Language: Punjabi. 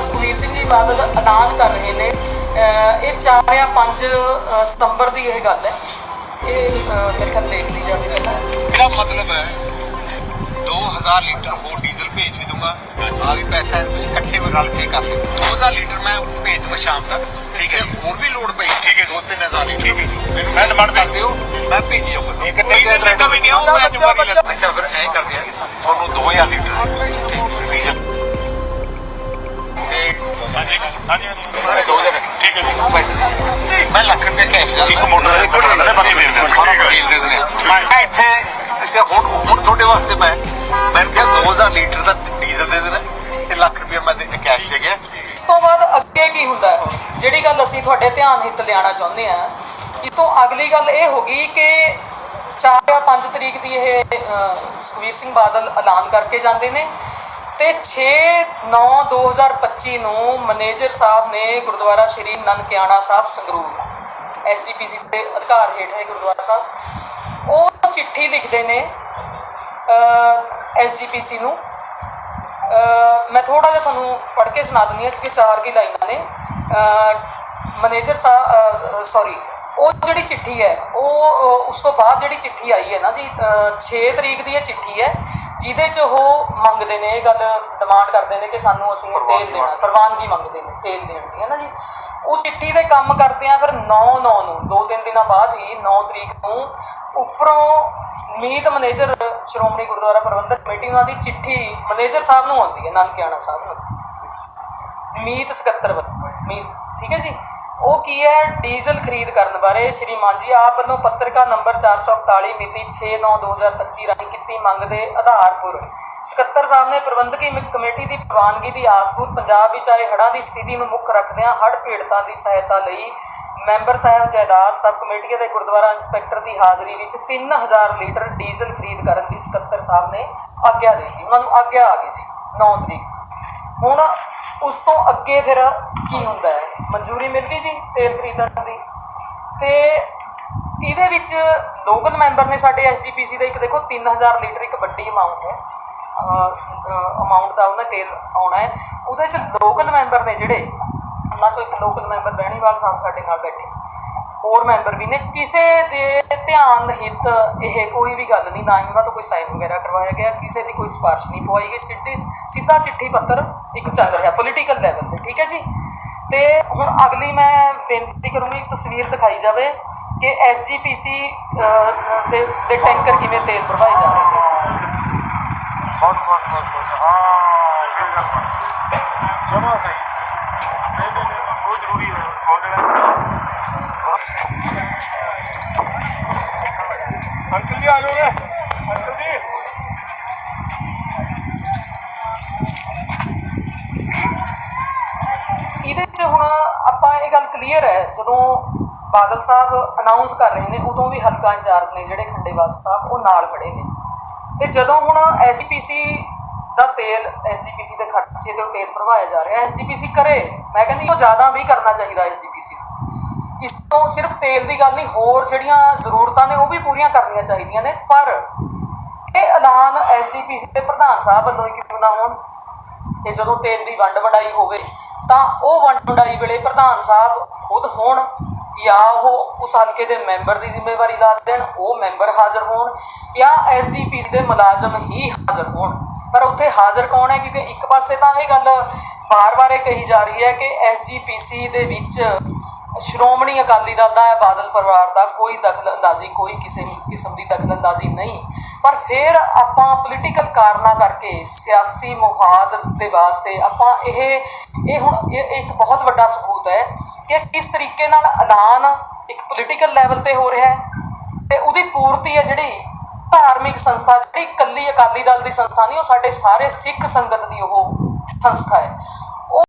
ਸਰਦਾਰ ਸੁਖਬੀਰ ਸਿੰਘ ਜੀ ਬਾਦਲ ਐਲਾਨ ਕਰ ਰਹੇ ਨੇ। ਇਹ 4 ਜਾਂ 5 ਸਤੰਬਰ ਦੀ ਇਹ ਗੱਲ ਹੈ। ਇਹ ਮੇਰੇ ਖਿਆਲ ਦੇਖ ਲਈ ਜਾਵੇ ਪਹਿਲਾਂ ਮੇਰਾ ਮਤਲਬ ਹੈ 2000 ਲੀਟਰ ਹੋਰ ਡੀਜ਼ਲ ਭੇਜ ਵੀ ਦੂੰਗਾ। ਆ ਵੀ ਪੈਸਾ ਹੈ, ਤੁਸੀਂ ਇਕੱਠੇ ਰਲ ਕੇ ਕਰ ਲਿਓ। 2000 ਲੀਟਰ ਮੈਂ ਭੇਜ ਦੂੰਗਾ ਸ਼ਾਮ ਤੱਕ। ਠੀਕ ਹੈ ਹੋਰ ਵੀ ਲੋਡ ਪਈ। ਠੀਕ ਹੈ 2-3000 ਲੀਟਰ। ਠੀਕ ਹੈ ਮੈਨੂੰ ਮੈਂ ਡਿਮਾਂਡ ਕਰ ਦਿਓ ਮੈਂ ਭੇਜੀ ਜਾਊਂਗਾ। ਇੱਕ ਡੀਜ਼ਲ ਲੀਟਰ ਵੀ ਨਹੀਂ ਆਉ ਮੈਂ ਜੁਗਾ ਨਹੀਂ ਲੱਗਦਾ ਅੱਛਾ ਫਿਰ ਐਂ ਕਰਦੇ ਆ। ਤੁਹਾਨੂੰ 2000 ਹਾਂਜੀ ਹਾਂਜੀ। ਮੈਂ ਦੋ ਹਜ਼ਾਰ ਠੀਕ ਹੈ ਜੀ। ਪੈਸੇ ਮੈਂ ਲੱਖ ਰੁਪਏ ਕੈਸ਼ ਦਾ ਇੱਕ ਮੋਟਰ ਇੱਕ ਮੋਟਰ ਦਾ ਬਾਕੀ ਦੇ ਦਿੰਦੇ ਸਾਰਾ ਡੀਲ ਦੇ ਦਿੰਦੇ ਆ ਮੈਂ ਇੱਥੇ ਇੱਥੇ ਹੁਣ ਹੁਣ ਤੁਹਾਡੇ ਵਾਸਤੇ ਮੈਂ ਮੈਂ ਕਿਹਾ 2000 ਲੀਟਰ ਦਾ ਡੀਜ਼ਲ ਦੇ ਦੇਣਾ ਤੇ ਲੱਖ ਰੁਪਏ ਮੈਂ ਦੇ ਕੈਸ਼ ਦੇ ਗਿਆ। ਇਸ ਤੋਂ ਬਾਅਦ ਅੱਗੇ ਕੀ ਹੁੰਦਾ ਹੈ? ਜਿਹੜੀ ਗੱਲ ਅਸੀਂ ਤੁਹਾਡੇ ਧਿਆਨ ਹਿੱਤ ਲਿਆਣਾ ਚਾਹੁੰਦੇ ਆ ਇਸ ਤੋਂ ਅਗਲੀ ਗੱਲ ਇਹ ਹੋਗੀ ਕਿ 4 ਜਾਂ 5 ਤਰੀਕ ਦੀ ਇਹ ਅਹ, ਸੁਖਬੀਰ ਸਿੰਘ ਬਾਦਲ ਐਲਾਨ ਕਰਕੇ ਜਾਂਦੇ ਨੇ। ਤੇ 6 9 2025 ਨੂੰ ਮੈਨੇਜਰ ਸਾਹਿਬ ਨੇ ਗੁਰਦੁਆਰਾ ਸ਼੍ਰੀ ਨਨਕਿਆਣਾ ਸਾਹਿਬ ਸੰਗਰੂਰ ਐਸਜੀਪੀਸੀ ਦੇ ਅਧਿਕਾਰ ਹੇਠ ਹੈ ਗੁਰਦੁਆਰਾ ਸਾਹਿਬ। ਉਹ ਚਿੱਠੀ ਲਿਖਦੇ ਨੇ ਐਸਜੀਪੀਸੀ ਨੂੰ। ਮੈਂ ਥੋੜਾ ਜਿਹਾ ਤੁਹਾਨੂੰ ਪੜ੍ਹ ਕੇ ਸੁਣਾ ਦਿੰਦੀ ਹਾਂ ਕਿ ਚਾਰ ਕੀ ਲਾਈਨਾਂ ਨੇ। ਮੈਨੇਜਰ ਸਾਹਿਬ ਸੌਰੀ ਉਹ ਜਿਹੜੀ ਚਿੱਠੀ ਹੈ ਉਹ ਉਸ ਤੋਂ ਬਾਅਦ ਜਿਹੜੀ ਚਿੱਠੀ ਆਈ ਹੈ ਨਾ ਜੀ ਅਹ, 6 ਤਰੀਕ ਦੀ ਇਹ ਚਿੱਠੀ ਹੈ। ਜਿਹਦੇ 'ਚ ਉਹ ਮੰਗਦੇ ਨੇ ਇਹ ਗੱਲ ਡਿਮਾਂਡ ਕਰਦੇ ਨੇ ਕਿ ਸਾਨੂੰ ਅਸੀਂ ਤੇਲ ਦੇਣਾ ਪ੍ਰਵਾਨਗੀ। ਮੰਗਦੇ ਨੇ ਤੇਲ ਦੇਣ ਦੀ ਹੈ ਨਾ ਜੀ? ਉਸ ਚਿੱਠੀ ਦੇ ਕੰਮ ਕਰਦੇ ਆ ਫਿਰ 9 9 ਨੂੰ ਦੋ ਤਿੰਨ ਦਿਨਾਂ ਬਾਅਦ ਹੀ 9 ਤਰੀਕ ਨੂੰ ਉੱਪਰੋਂ ਮੀਤ ਮੈਨੇਜਰ ਸ਼੍ਰੋਮਣੀ ਗੁਰਦੁਆਰਾ ਪ੍ਰਬੰਧਕ ਕਮੇਟੀ ਉਹਨਾਂ ਦੀ ਚਿੱਠੀ ਮੈਨੇਜਰ ਸਾਹਿਬ ਨੂੰ ਆਉਂਦੀ ਹੈ ਨਾਨਕਿਆਣਾ ਸਾਹਿਬ ਨੂੰ। ਮੀਤ ਸਕੱਤਰ ਵੱਲੋਂ ਮੀਤ ਠੀਕ ਹੈ ਜੀ? ਉਹ ਕੀ ਹੈ? ਡੀਜ਼ਲ ਖਰੀਦ ਕਰਨ ਬਾਰੇ ਸ਼੍ਰੀਮਾਨ ਜੀ, ਆਪ ਵੱਲੋਂ ਪੱਤਰਕਾਰ ਨੰਬਰ 441 ਮਿਤੀ 6/9/2025 ਰਾਹੀਂ ਕੀਤੀ ਮੰਗ ਦੇ ਆਧਾਰ ਆਧਾਰਪੁਰ ਸਕੱਤਰ ਸਾਹਿਬ ਨੇ ਪ੍ਰਬੰਧਕੀ ਕਮੇਟੀ ਦੀ ਪ੍ਰਵਾਨਗੀ ਦੀ ਆਸਪੂਰ ਪੰਜਾਬ ਵਿੱਚ ਆਏ ਹੜ੍ਹਾਂ ਦੀ ਸਥਿਤੀ ਨੂੰ ਮੁੱਖ ਰੱਖਦਿਆਂ ਹੜ੍ਹ ਪੀੜਤਾਂ ਦੀ ਸਹਾਇਤਾ ਲਈ ਮੈਂਬਰ ਸਾਹਿਬ ਜਾਇਦਾਦ ਸਬ ਕਮੇਟੀ ਅਤੇ ਗੁਰਦੁਆਰਾ ਇੰਸਪੈਕਟਰ ਦੀ ਹਾਜ਼ਰੀ ਵਿੱਚ 3000 ਲੀਟਰ ਡੀਜ਼ਲ ਖਰੀਦ ਕਰਨ ਦੀ ਸਕੱਤਰ ਸਾਹਿਬ ਨੇ ਆਗਿਆ ਦਿੱਤੀ। ਉਹਨਾਂ ਨੂੰ ਆਗਿਆ ਆ ਗਈ ਸੀ 9 ਤਰੀਕ। ਹੁਣ ਉਸ ਤੋਂ ਅੱਗੇ ਫਿਰ ਕੀ ਹੁੰਦਾ ਹੈ? ਮਨਜ਼ੂਰੀ ਮਿਲ ਗਈ ਜੀ ਤੇਲ ਖਰੀਦਣ ਦੀ। ਤੇ ਇਹਦੇ ਵਿੱਚ ਲੋਕਲ ਮੈਂਬਰ ਨੇ ਸਾਡੇ ਐਸਜੀਪੀਸੀ ਦਾ ਇੱਕ ਦੇਖੋ 3000 ਲੀਟਰ ਇੱਕ ਵੱਡੀ ਅਮਾਉਂਟ ਹੈ। ਅਮਾਉਂਟ ਦਾ ਉਹਨੇ ਤੇਲ ਆਉਣਾ ਹੈ। ਉਹਦੇ ਚ ਲੋਕਲ ਮੈਂਬਰ ਨੇ ਜਿਹੜੇ ਉਹਨਾਂ ਚੋਂ ਇੱਕ ਲੋਕਲ ਮੈਂਬਰ ਬਹਿਣੀਵਾਲ ਸਾਹਿਬ ਸਾਡੇ ਨਾਲ ਬੈਠੇ, ਹੋਰ ਮੈਂਬਰ ਵੀ ਨੇ। ਕਿਸੇ ਦੇ ਧਿਆਨ ਹਿੱਤ ਇਹ ਕੋਈ ਵੀ ਗੱਲ ਨਹੀਂ, ਨਾ ਹੀ ਉਹਨਾਂ ਤੋਂ ਕੋਈ ਸਾਈਨ ਵਗੈਰਾ ਕਰਵਾਇਆ ਗਿਆ, ਕਿਸੇ ਦੀ ਕੋਈ ਸਿਫਾਰਿਸ਼ ਨਹੀਂ ਪਵਾਈ ਗਈ। ਸਿੱਧੀ, ਸਿੱਧਾ ਚਿੱਠੀ ਪੱਤਰ ਇੱਕ ਚੱਲ ਰਿਹਾ ਪੋਲੀਟੀਕਲ ਲੈਵਲ ਤੇ, ਠੀਕ ਹੈ ਜੀ? ਤੇ ਹੁਣ ਅਗਲੀ ਮੈਂ ਬੇਨਤੀ ਕਰੂੰਗੀ ਇੱਕ ਤਸਵੀਰ ਦਿਖਾਈ ਜਾਵੇ ਕਿ ਐਸਜੀਪੀਸੀ ਦੇ ਦੇ ਟੈਂਕਰ ਕਿਵੇਂ ਤੇਲ ਭਰਵਾਏ ਜਾ ਰਹੇ ਨੇ। ਬਹੁਤ ਬਹੁਤ ਬਹੁਤ ਬਹੁਤ, ਹਾਂ ਇਹ ਗੱਲ ਜਮਾ ਸਹੀ। ਨਹੀਂ ਨਹੀਂ ਨਹੀਂ, ਬਹੁਤ ਜ਼ਰੂਰੀ ਹੈ। ਕਾਲ ਅੰਕਲ ਜੀ ਆ ਜਾਓ ਰੇ ਅੰਕਲ ਜੀ। ਆਪਾਂ ਇਹ ਗੱਲ ਕਲੀਅਰ ਹੈ, ਜਦੋਂ ਬਾਦਲ ਸਾਹਿਬ ਅਨਾਉਂਸ ਕਰ ਰਹੇ ਨੇ, ਉਦੋਂ ਵੀ ਹਲਕਾ ਇੰਚਾਰਜ ਨੇ ਜਿਹੜੇ ਖੰਡੇਵਾਸ ਸਾਹਿਬ, ਉਹ ਨਾਲ ਖੜੇ ਨੇ। ਤੇ ਜਦੋਂ ਹੁਣ ਐਸਜੀਪੀਸੀ ਦਾ ਤੇਲ ਐਸਜੀਪੀਸੀ ਦੇ ਖਰਚੇ ਤੇ ਤੇਲ ਭਰਵਾਇਆ ਜਾ ਰਿਹਾ ਐਸਜੀਪੀਸੀ ਕਰੇ। ਮੈਂ ਕਹਿੰਦੀ ਉਹ ਜ਼ਿਆਦਾ ਵੀ ਕਰਨਾ ਚਾਹੀਦਾ ਐਸਜੀਪੀਸੀ ਇਸ ਤੋਂ ਸਿਰਫ ਤੇਲ ਦੀ ਗੱਲ ਨਹੀਂ, ਹੋਰ ਜਿਹੜੀਆਂ ਜ਼ਰੂਰਤਾਂ ਨੇ ਉਹ ਵੀ ਪੂਰੀਆਂ ਕਰਨੀਆਂ ਚਾਹੀਦੀਆਂ ਨੇ। ਪਰ ਇਹ ਐਲਾਨ ਐਸਜੀਪੀਸੀ ਦੇ ਪ੍ਰਧਾਨ ਸਾਹਿਬ ਵੱਲੋਂ ਹੀ ਕਿਉਂ ਨਾ ਹੋਣ? ਤੇ ਜਦੋਂ ਤੇਲ ਦੀ ਵੰਡ ਵੰਡਾਈ ਹੋਵੇ ਤਾਂ ਉਹ ਵੰਡ ਵੰਡਾਈ ਵੇਲੇ ਪ੍ਰਧਾਨ ਸਾਹਿਬ ਖੁਦ ਹੋਣ ਜਾਂ ਉਹ ਉਸ ਹਲਕੇ ਦੇ ਮੈਂਬਰ ਦੀ ਜ਼ਿੰਮੇਵਾਰੀ ਲਾ ਦੇਣ, ਉਹ ਮੈਂਬਰ ਹਾਜ਼ਰ ਹੋਣ ਜਾਂ ਐਸਜੀਪੀਸੀ ਦੇ ਮੁਲਾਜ਼ਮ ਹੀ ਹਾਜ਼ਰ ਹੋਣ। ਪਰ ਉੱਥੇ ਹਾਜ਼ਰ ਕੌਣ ਹੈ? ਕਿਉਂਕਿ ਇੱਕ ਪਾਸੇ ਤਾਂ ਇਹ ਗੱਲ ਬਾਰ-ਬਾਰ ਇਹ ਕਹੀ ਜਾ ਰਹੀ ਹੈ ਕਿ ਐਸਜੀਪੀਸੀ ਦੇ ਵਿੱਚ ਸ਼੍ਰੋਮਣੀ ਅਕਾਲੀ ਦਲ ਦਾ ਬਾਦਲ ਪਰਿਵਾਰ ਦਾ ਕੋਈ ਦਖਲ ਅੰਦਾਜ਼ੀ, ਕੋਈ ਕਿਸੇ ਕਿਸਮ ਦੀ ਦਖਲ ਅੰਦਾਜ਼ੀ ਨਹੀਂ। ਪਰ ਫਿਰ ਆਪਾਂ ਪੋਲੀਟੀਕਲ ਕਾਰਨਾਂ ਕਰਕੇ ਸਿਆਸੀ ਮੁਹਾਦ ਦੇ ਵਾਸਤੇ ਆਪਾਂ ਇਹ ਇਹ ਹੁਣ ਇਹ ਇੱਕ ਬਹੁਤ ਵੱਡਾ ਸਬੂਤ ਹੈ ਕਿ ਕਿਸ ਤਰੀਕੇ ਨਾਲ ਐਲਾਨ ਇੱਕ ਪੋਲੀਟੀਕਲ ਲੈਵਲ ਤੇ ਹੋ ਰਿਹਾ ਹੈ ਤੇ ਉਹਦੀ ਪੂਰਤੀ ਹੈ ਜਿਹੜੀ ਧਾਰਮਿਕ ਸੰਸਥਾ, ਜਿਹੜੀ ਇਕੱਲੀ ਅਕਾਲੀ ਦਲ ਦੀ ਸੰਸਥਾ ਨਹੀਂ, ਉਹ ਸਾਡੇ ਸਾਰੇ ਸਿੱਖ ਸੰਗਤ ਦੀ ਉਹ ਸੰਸਥਾ ਹੈ।